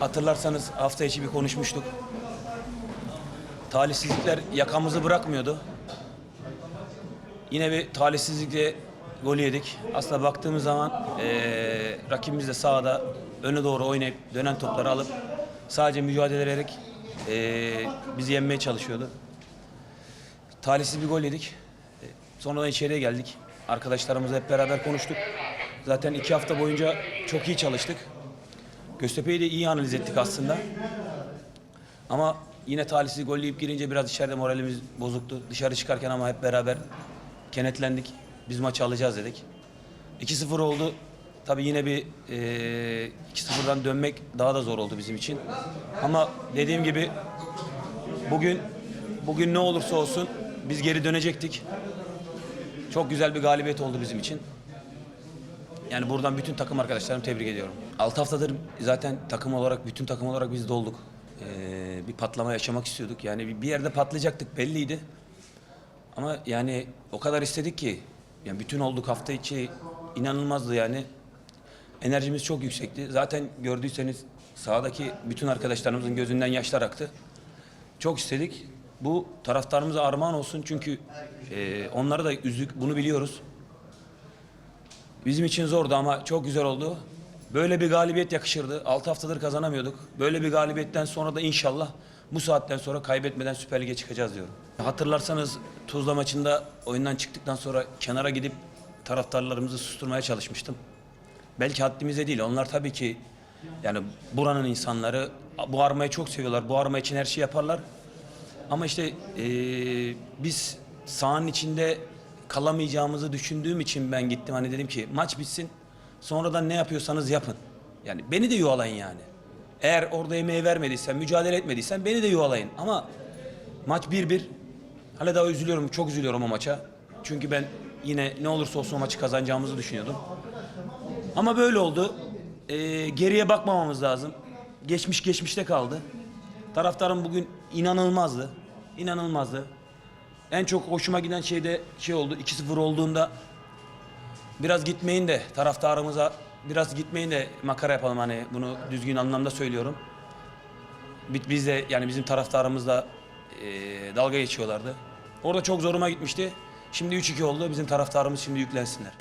Hatırlarsanız hafta içi bir konuşmuştuk. Talihsizlikler yakamızı bırakmıyordu. Yine bir talihsizlikle gol yedik. Aslında baktığımız zaman eee rakibimiz de sahada öne doğru oynayıp dönen topları alıp sadece mücadele ederek eee, bizi yenmeye çalışıyordu. Talihsiz bir gol yedik. Sonradan içeriye geldik. Arkadaşlarımızla hep beraber konuştuk. Zaten iki hafta boyunca çok iyi çalıştık. Göztepe'yi de iyi analiz ettik aslında. Ama yine talihsiz gol yiyip girince biraz içeride moralimiz bozuktu. Dışarı çıkarken ama hep beraber kenetlendik. Biz maçı alacağız dedik. 2-0 oldu. Tabii yine bir eee 2-0'dan dönmek daha da zor oldu bizim için. Ama dediğim gibi bugün bugün ne olursa olsun biz geri dönecektik. Çok güzel bir galibiyet oldu bizim için. Yani buradan bütün takım arkadaşlarımı tebrik ediyorum. 6 haftadır zaten takım olarak, bütün takım olarak biz dolduk. Ee, bir patlama yaşamak istiyorduk. Yani bir- yerde patlayacaktık belliydi. Ama yani o kadar istedik ki, yani bütün olduk hafta içi inanılmazdı yani. Enerjimiz çok yüksekti. Zaten gördüyseniz sahadaki bütün arkadaşlarımızın gözünden yaşlar aktı. Çok istedik. Bu taraftarımıza armağan olsun çünkü e, onları da üzdük, bunu biliyoruz. Bizim için zordu ama çok güzel oldu. Böyle bir galibiyet yakışırdı. 6 haftadır kazanamıyorduk. Böyle bir galibiyetten sonra da inşallah bu saatten sonra kaybetmeden Süper Lig'e çıkacağız diyorum. Hatırlarsanız Tuzla maçında oyundan çıktıktan sonra kenara gidip taraftarlarımızı susturmaya çalışmıştım. Belki haddimize değil. Onlar tabii ki yani buranın insanları bu armayı çok seviyorlar. Bu arma için her şeyi yaparlar. Ama işte eee, biz sahanın içinde kalamayacağımızı düşündüğüm için ben gittim. Hani dedim ki maç bitsin sonradan ne yapıyorsanız yapın. Yani beni de yuvalayın yani. Eğer orada emeği vermediysen, mücadele etmediysen beni de yuvalayın. Ama maç 1-1. Hala daha üzülüyorum, çok üzülüyorum o maça. Çünkü ben yine ne olursa olsun o maçı kazanacağımızı düşünüyordum. Ama böyle oldu. Ee, geriye bakmamamız lazım. Geçmiş geçmişte kaldı. Taraftarım bugün inanılmazdı. İnanılmazdı. En çok hoşuma giden şey de şey oldu. 2-0 olduğunda biraz gitmeyin de taraftarımıza biraz gitmeyin de makara yapalım hani bunu düzgün anlamda söylüyorum. Bi- Biz de yani bizim taraftarımızla eee, dalga geçiyorlardı. Orada çok zoruma gitmişti. Şimdi 3-2 oldu. Bizim taraftarımız şimdi yüklensinler.